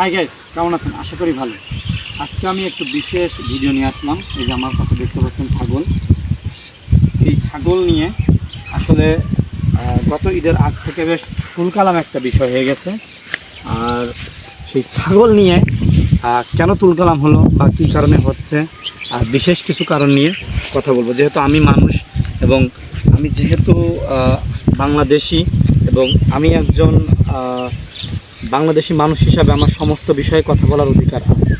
Hi guys কেমন আছেন? আশা করি ভালো। আজকে আমি একটু বিশেষ ভিডিও নিয়ে আসলাম। এই যে আমার কথা দেখতে পাচ্ছেন ছাগল। এই ছাগল নিয়ে আসলে গত ঈদের আগ থেকে বেশ তুলকালাম একটা বিষয় হয়ে গেছে। আর সেই ছাগল নিয়ে কেন তুলকালাম হলো বা কী কারণে হচ্ছে, আর বিশেষ কিছু কারণ নিয়ে কথা বলব। যেহেতু আমি মানুষ এবং আমি যেহেতু বাংলাদেশি এবং আমি একজন বাংলাদেশি মানুষ হিসাবে আমার সমস্ত বিষয়ে কথা বলার অধিকার আছে।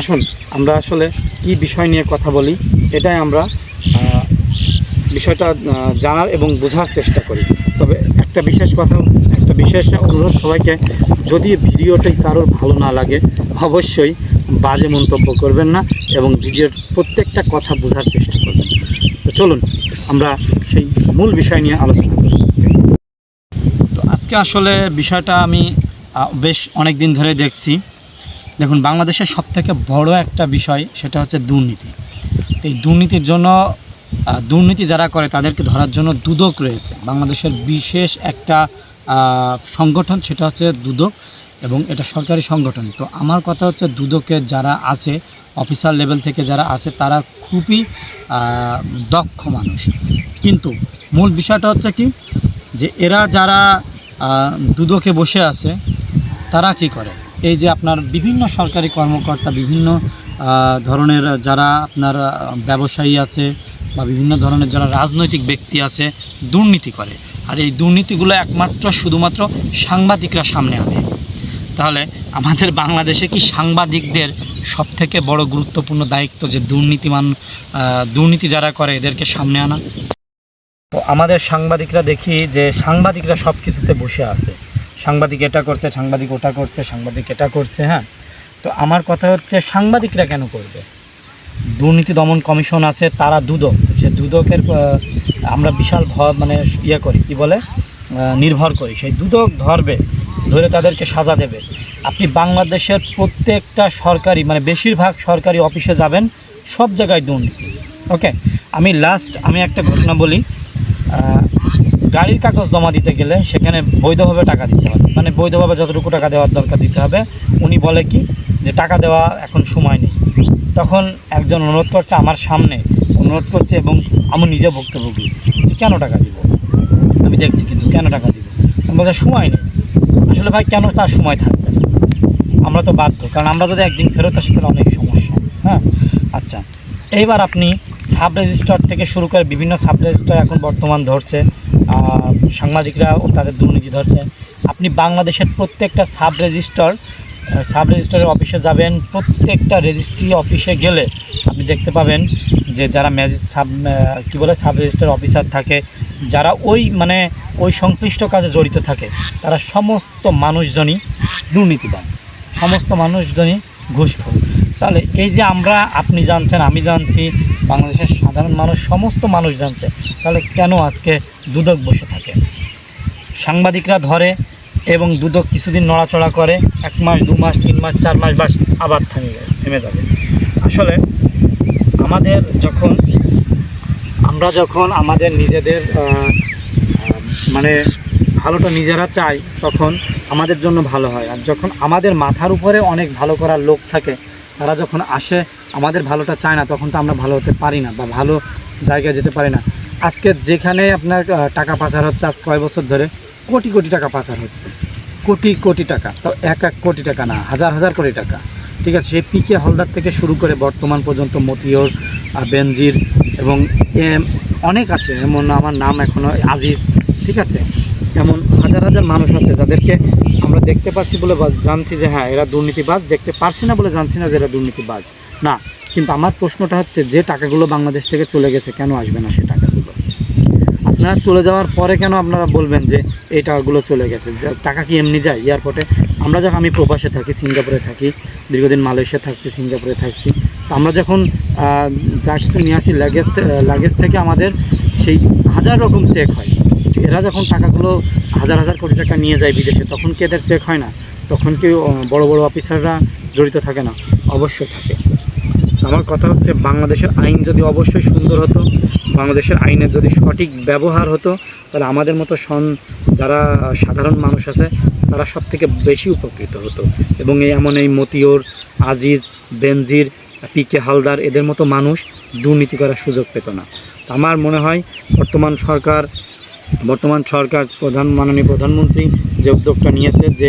আসুন, আমরা আসলে কি বিষয় নিয়ে কথা বলি, এটাই আমরা বিষয়টা জানার এবং বোঝার চেষ্টা করি। তবে একটা বিশেষ কথা, একটা বিশেষ অনুরোধ সবাইকে, যদি ভিডিওটাই কারোর ভালো না লাগে, অবশ্যই বাজে মন্তব্য করবেন না এবং ভিডিওর প্রত্যেকটা কথা বোঝার চেষ্টা করবেন। তো চলুন, আমরা সেই মূল বিষয় নিয়ে আলোচনা করি। তো আজকে আসলে বিষয়টা আমি বেশ অনেক দিন ধরে দেখছি। দেখুন, বাংলাদেশের সবথেকে বড় একটা বিষয় সেটা হচ্ছে দুর্নীতি। এই দুর্নীতির জন্য দুর্নীতি যারা করে তাদেরকে ধরার জন্য দুদক রয়েছে। বাংলাদেশের বিশেষ একটা সংগঠন সেটা হচ্ছে দুদক এবং এটা সরকারি সংগঠন। তো আমার কথা হচ্ছে দুদকের যারা আছে, অফিসার লেভেল থেকে যারা আছে, তারা খুবই দক্ষ মানুষ। কিন্তু মূল বিষয়টা হচ্ছে কি? যে এরা যারা দুদকে বসে আছে তারা কি করে? এই যে আপনার বিভিন্ন সরকারি কর্মকর্তা, বিভিন্ন ধরনের যারা আপনার ব্যবসায়ী আছে বা বিভিন্ন ধরনের যারা রাজনৈতিক ব্যক্তি আছে, দুর্নীতি করে। আর এই দুর্নীতিগুলো একমাত্র, শুধুমাত্র সাংবাদিকরা সামনে আনে। তাহলে আমাদের বাংলাদেশে কি সাংবাদিকদের সবথেকে বড় গুরুত্বপূর্ণ দায়িত্ব যে দুর্নীতিমান দুর্নীতি যারা করে এদেরকে সামনে আনা? আমাদের সাংবাদিকরা দেখি যে সাংবাদিকরা সব কিছুতে বসে আছে। সাংবাদিক এটা করছে, সাংবাদিক ওটা করছে, সাংবাদিক এটা করছে হ্যাঁ? তো আমার কথা হচ্ছে, সাংবাদিকরা কেন করবে? দুর্নীতি দমন কমিশন আছে, তারা দুদক। সে দুদকের আমরা বিশাল ভ- মানে ইয়ে করি, কি বলে? নির্ভর করি। সেই দুদক ধরবে, ধরে তাদেরকে সাজা দেবে। আপনি বাংলাদেশের প্রত্যেকটা সরকারি মানে বেশিরভাগ সরকারি অফিসে যাবেন, সব জায়গায় দুর্নীতি। ওকে? আমি লাস্ট আমি একটা ঘটনা বলি। গাড়ির কাগজ জমা দিতে গেলে সেখানে বৈধভাবে টাকা দিতে হবে মানে বৈধভাবে যতটুকু টাকা দেওয়ার দরকার দিতে হবে, উনি বলে কি যে টাকা দেওয়া এখন সময় নেই। তখন একজন অনুরোধ করছে আমার সামনে, অনুরোধ করছে এবং আমি নিজে দিয়েছি যে কেন টাকা দিব? আমি দেখছি কিন্তু কেন টাকা দিব? আমি বলছি, সময় নেই। আসলে ভাই, কেন তার সময় থাকবে? আমরা তো বাধ্য, কারণ আমরা যদি একদিন ফেরত আসি তাহলে অনেক সমস্যা। হ্যাঁ? আচ্ছা এইবার আপনি সাব রেজিস্ট্রার থেকে শুরু করে বিভিন্ন সাব রেজিস্টার এখন বর্তমান ধরছে। সাংবাদিকরাও তাদের দুর্নীতি ধরছে। আপনি বাংলাদেশের প্রত্যেকটা সাব রেজিস্ট্রার সাব রেজিস্ট্রারের অফিসে যাবেন, প্রত্যেকটা রেজিস্ট্রি অফিসে গেলে আপনি দেখতে পাবেন যে যারা ম্যাজিস, সাব কী বলে, সাব রেজিস্ট্রার অফিসার থাকে, যারা ওই মানে ওই সংশ্লিষ্ট কাজে জড়িত থাকে, তারা সমস্ত মানুষজনই দুর্নীতিবাজ। সমস্ত মানুষজনই ঘুষখোর। তাহলে এই যে আমরা, আপনি জানছেন, আমি জানছি, বাংলাদেশের সাধারণ মানুষ, সমস্ত মানুষ জানছে, তাহলে কেন আজকে দুদক বসে থাকে? সাংবাদিকরা ধরে এবং দুদক কিছুদিন নড়াচড়া করে, এক মাস, দু মাস, তিন মাস, চার মাস বাস আবার থেমে যায় থেমে যাবে। আসলে আমাদের যখন, আমরা যখন আমাদের নিজেদের মানে ভালোটা নিজেরা চাই, তখন আমাদের জন্য ভালো হয়। আর যখন আমাদের মাথার উপরে অনেক ভালো করার লোক থাকে তারা যখন আসে, আমাদের ভালোটা চায় না, তখন তো আমরা ভালো হতে পারি না বা ভালো জায়গায় যেতে পারি না। আজকে যেখানে আপনার টাকা পাচার হচ্ছে, আজ কয় বছর ধরে কোটি কোটি টাকা পাচার হচ্ছে। কোটি কোটি টাকা। তো এক এক কোটি টাকা না, হাজার হাজার কোটি টাকা। ঠিক আছে, সেই পিকে হলদার থেকে শুরু করে বর্তমান পর্যন্ত মতিয়র বেনজির এবং এম, অনেক আছে। এমন আমার নাম এখনও আজিজ, ঠিক আছে? এমন হাজার হাজার মানুষ আছে যাদেরকে আমরা দেখতে পাচ্ছি বলে জানছি যে হ্যাঁ এরা দুর্নীতিবাজ। দেখতে পারছি না বলে জানছি না যে এরা দুর্নীতিবাজ। না, কিন্তু আমার প্রশ্নটা হচ্ছে যে টাকাগুলো বাংলাদেশ থেকে চলে গেছে, কেন আসবে না সে টাকাগুলো? আপনারা চলে যাওয়ার পরে কেন আপনারা বলবেন যে এই টাকাগুলো চলে গেছে? যে, টাকা কি এমনি যায়? এয়ারপোর্টে আমরা যখন, আমি প্রবাসে থাকি, সিঙ্গাপুরে থাকি, দীর্ঘদিন মালয়েশিয়া থাকছি, সিঙ্গাপুরে থাকছি। তো আমরা যখন যা কিছু নিয়ে আসি, লাগেজ লাগেজ থেকে আমাদের সেই হাজার রকম চেক হয়। এরা যখন টাকাগুলো হাজার হাজার কোটি টাকা নিয়ে যায় বিদেশে, তখন কি এদের চেক হয় না? তখন কি বড় বড় অফিসাররা জড়িত থাকে না? অবশ্যই থাকে। আমার কথা হচ্ছে বাংলাদেশের আইন যদি অবশ্যই সুন্দর হতো, বাংলাদেশের আইনের যদি সঠিক ব্যবহার হতো, তাহলে আমাদের মতো সন, যারা সাধারণ মানুষ আছে, তারা সব থেকে বেশি উপকৃত হতো। এবং এই এমন এই মতিওর আজিজ, বেনজির, পি কে হালদার, এদের মতো মানুষ দুর্নীতি করার সুযোগ পেত না। আমার মনে হয়, বর্তমান সরকার বর্তমান সরকার প্রধান, মাননীয় প্রধানমন্ত্রী যে উদ্যোগটা নিয়েছে যে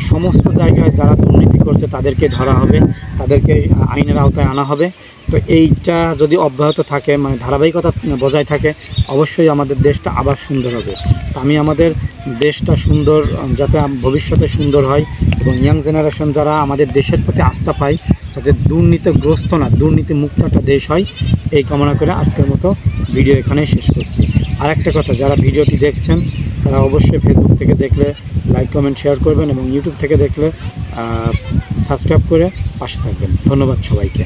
সমস্ত জায়গায় যারা দুর্নীতি করছে তাদেরকে ধরা হবে, তাদেরকে আইনের আওতায় আনা হবে। তো এইটা যদি অব্যাহত থাকে মানে ধারাবাহিকতা বজায় থাকে, অবশ্যই আমাদের দেশটা আবার সুন্দর হবে। তো আমি আমাদের দেশটা সুন্দর, যাতে ভবিষ্যতে সুন্দর হয় এবং ইয়াং জেনারেশন যারা আমাদের দেশের প্রতি আস্থা পায়, যাতে দুর্নীতিগ্রস্ত না দুর্নীতি মুক্ত একটা দেশ হয়, এই কামনা করে আজকের মতো ভিডিও এখানেই শেষ করছি। আর একটা কথা, যারা ভিডিওটি দেখছেন, তারা অবশ্যই ফেসবুক থেকে দেখলে লাইক কমেন্ট শেয়ার করবেন এবং ইউটিউব থেকে দেখলে সাবস্ক্রাইব করে পাশে থাকবেন। ধন্যবাদ সবাইকে।